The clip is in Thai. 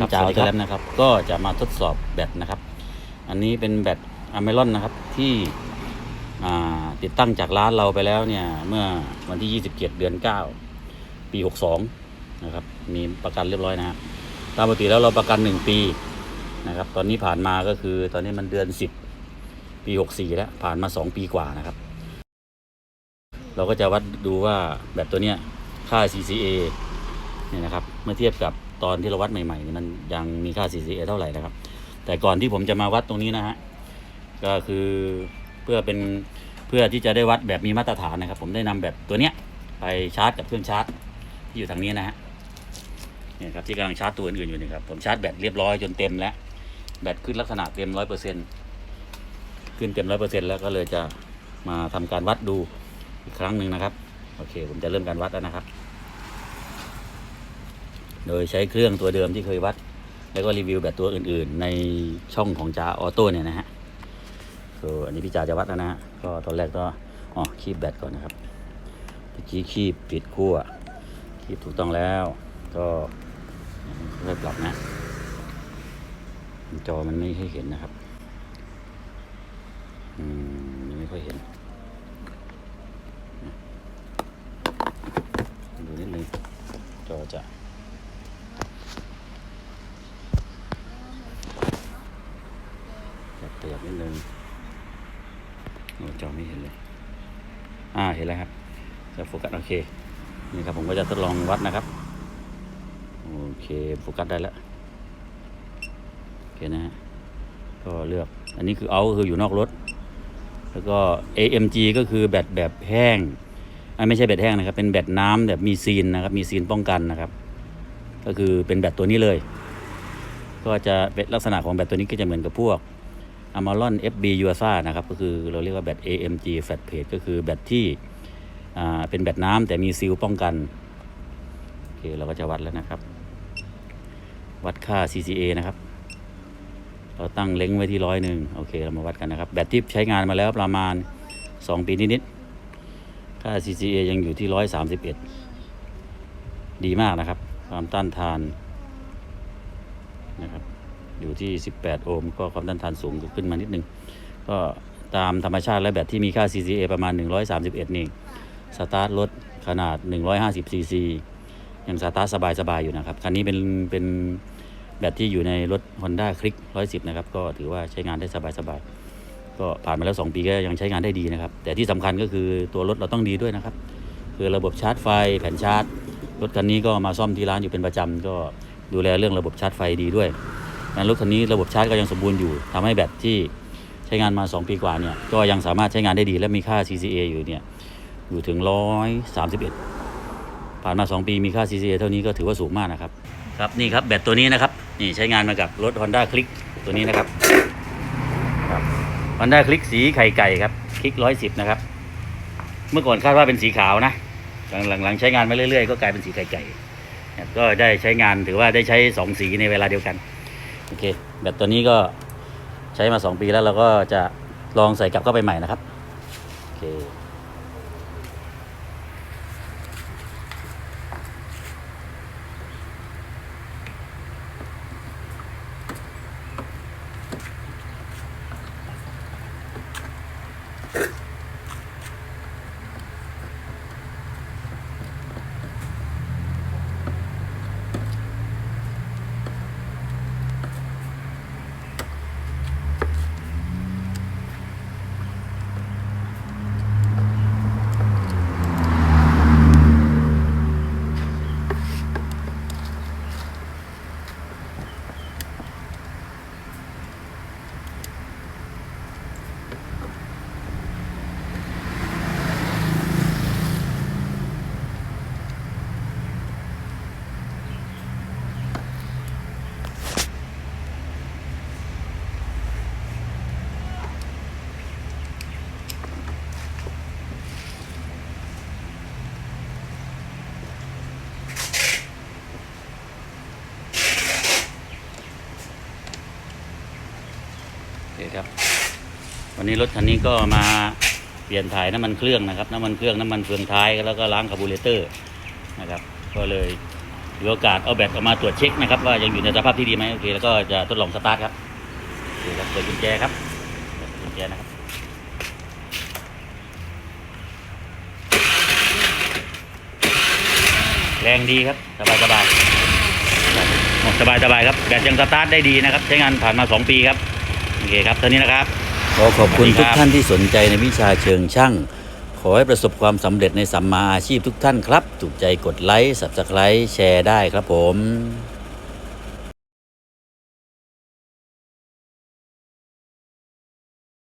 ครับสวัสดีครับนะครับ ก็จะมาทดสอบแบตนะครับ อันนี้เป็นแบตอเมรอนนะครับที่อ่าติดตั้งจากร้านเราไปแล้วเนี่ย เมื่อวันที่ 27 เดือน 9 ปี 62 นะครับ มีประกันเรียบร้อยนะฮะตามปกติแล้วเราประกัน 1 ปีนะครับ ตอนนี้ผ่านมาก็คือตอนนี้มันเดือน 10 ปี 64 แล้ว ผ่านมา 2 ปีกว่านะครับ เราก็จะวัดดูว่าแบตตัวเนี้ยค่า CCA เนี่ยนะครับ เมื่อเทียบกับ ตอนที่เราวัดใหม่ๆนี่มันยังมีค่า CCA เท่าไหร่นะครับ แต่ก่อนที่ผมจะมาวัดตรงนี้นะฮะก็คือเพื่อเป็นเพื่อที่จะได้วัดแบบมีมาตรฐานนะครับ ผมได้นำแบตตัวเนี้ยไปชาร์จกับเครื่องชาร์จที่อยู่ทางนี้นะฮะเนี่ยครับที่กำลังชาร์จตัวอื่นๆอยู่นี่ครับผมชาร์จแบตเรียบร้อยจนเต็มแล้วแบตขึ้นลักษณะเต็มร้อยเปอร์เซ็นต์ขึ้นเต็มร้อยเปอร์เซ็นต์แล้วก็เลยจะมาทำการวัดดูอีกครั้งหนึ่งนะครับ โอเค ผมจะเริ่มการวัดแล้วนะครับ โดยใช้เครื่องตัวเดิมที่เคยวัด แล้วก็รีวิวแบตตัวอื่นๆ ในช่องของจาออโต้เนี่ยนะฮะคืออันนี้พี่จ่าจะวัดแล้วนะฮะก็ตอนแรกก็อ๋อคีบแบตก่อนนะครับเมื่อกี้คีบปิดขั้วคีบถูกต้องแล้ว ก็เริ่มปรับนะจอมันไม่ให้เห็นนะครับอืมยังไม่ค่อยเห็นดูนิดนึงจอจะ ขยับนิดนึงโอ้จอไม่เห็นเลย อ่าเห็นแล้วครับจะโฟกัสโอเคนี่ครับผมก็จะทดลองวัดนะครับ โอเคโฟกัสได้แล้วโอเคนะฮะก็เลือกอันนี้คือเอาคืออยู่นอกรถ แล้วก็ AMG ก็คือแบตแบบแห้งอ่ไม่ใช่แบตแห้งนะครับ เป็นแบตน้ำแบบมีซีนนะครับ มีซีนป้องกันนะครับ ก็คือเป็นแบตตัวนี้เลย ก็จะเป็นลักษณะของแบตตัวนี้ก็จะเหมือนกับพวก a m a r o n FB u s a นะครับก็คือเราเรียกว่าแบต AMG Flat Plate ก็คือแบตที่อ่าเป็นแบตน้ำแต่มีซีลป้องกันโอเคเราก็จะวัดแล้วนะครับ วัดค่า CCA นะครับ เราตั้งเล้งไว้ที่ร้อยหนึ่งโอเคเรามาวัดกันนะครับ แบตที่ใช้งานมาแล้วประมาณ 2 ปีนิดๆค่า CCA ยังอยู่ที่131ดีมากนะครับ ความต้านทานนะครับ อยู่ที่ 18 โอห์มก็ความต้านทานสูงขึ้นมานิดนึง ก็ตามธรรมชาติและแบตที่มีค่า CCA ประมาณ 131 นี่ สตาร์ทรถขนาด 150ซีซียังสตาร์ทสบาย ๆ อยู่นะครับ คันนี้เป็นเป็นแบตที่อยู่ในรถ Honda Click 110 นะครับ ก็ถือว่าใช้งานได้สบาย ๆ ก็ผ่านมาแล้ว 2 ปีก็ยังใช้งานได้ดีนะครับ แต่ที่สำคัญก็คือตัวรถเราต้องดีด้วยนะครับ คือระบบชาร์จไฟแผ่นชาร์จรถคันนี้ก็มาซ่อมที่ร้านอยู่เป็นประจำก็ดูแลเรื่องระบบชาร์จไฟดีด้วย งั้นรถคันนี้ระบบชาร์จก็ยังสมบูรณ์อยู่ทำให้แบตที่ใช้งานมา 2 ปีกว่าเนี่ยก็ยังสามารถใช้งานได้ดีและมีค่า CCA อยู่เนี่ยอยู่ถึง 131 ผ่านมา 2 ปีมีค่า CCA เท่านี้ก็ถือว่าสูงมากนะครับครับนี่ครับแบตตัวนี้นะครับนี่ใช้งานมากับรถ Honda Click ตัวนี้นะครับครับ Honda Click สีไข่ไก่ครับคลิก110นะครับ เมื่อก่อนคาดว่าเป็นสีขาวนะหลังหลังใช้งานมาเรื่อยๆ ก็กลายเป็นสีไข่ไก่ก็ได้ใช้งานถือว่าได้ใช้สองสีในเวลาเดียวกัน โอเค แบตตัวนี้ก็ใช้มา 2 ปีแล้วเราก็จะลองใส่กลับเข้าไปใหม่นะครับ โอเค ครับ วันนี้รถคันนี้ก็มาเปลี่ยนถ่ายน้ำมันเครื่องนะครับ น้ำมันเครื่องน้ำมันเฟืองท้ายแล้วก็ล้างคาร์บูเรเตอร์นะครับ ก็เลยถือโอกาสเอาแบตออกมาตรวจเช็คนะครับ ว่ายังอยู่ในสภาพที่ดีไหมโอเคแล้วก็จะทดลองสตาร์ทครับโอเคครับเปิดกุญแจครับกุญแจนะครับแรงดีครับสบายสบายสบายสบายครับแบตยังสตาร์ทได้ดีนะครับ ใช้งานผ่านมา 2 ปีครับ โอเคครับเท่านี้นะครับ ขอขอบคุณคทุกท่านที่สนใจในวิชาเชิงช่าง ขอให้ประสบความสำเร็จในสัมมาอาชีพทุกท่านครับ ถูกใจกดไลค์ subscribe แชร์ได้ครับผม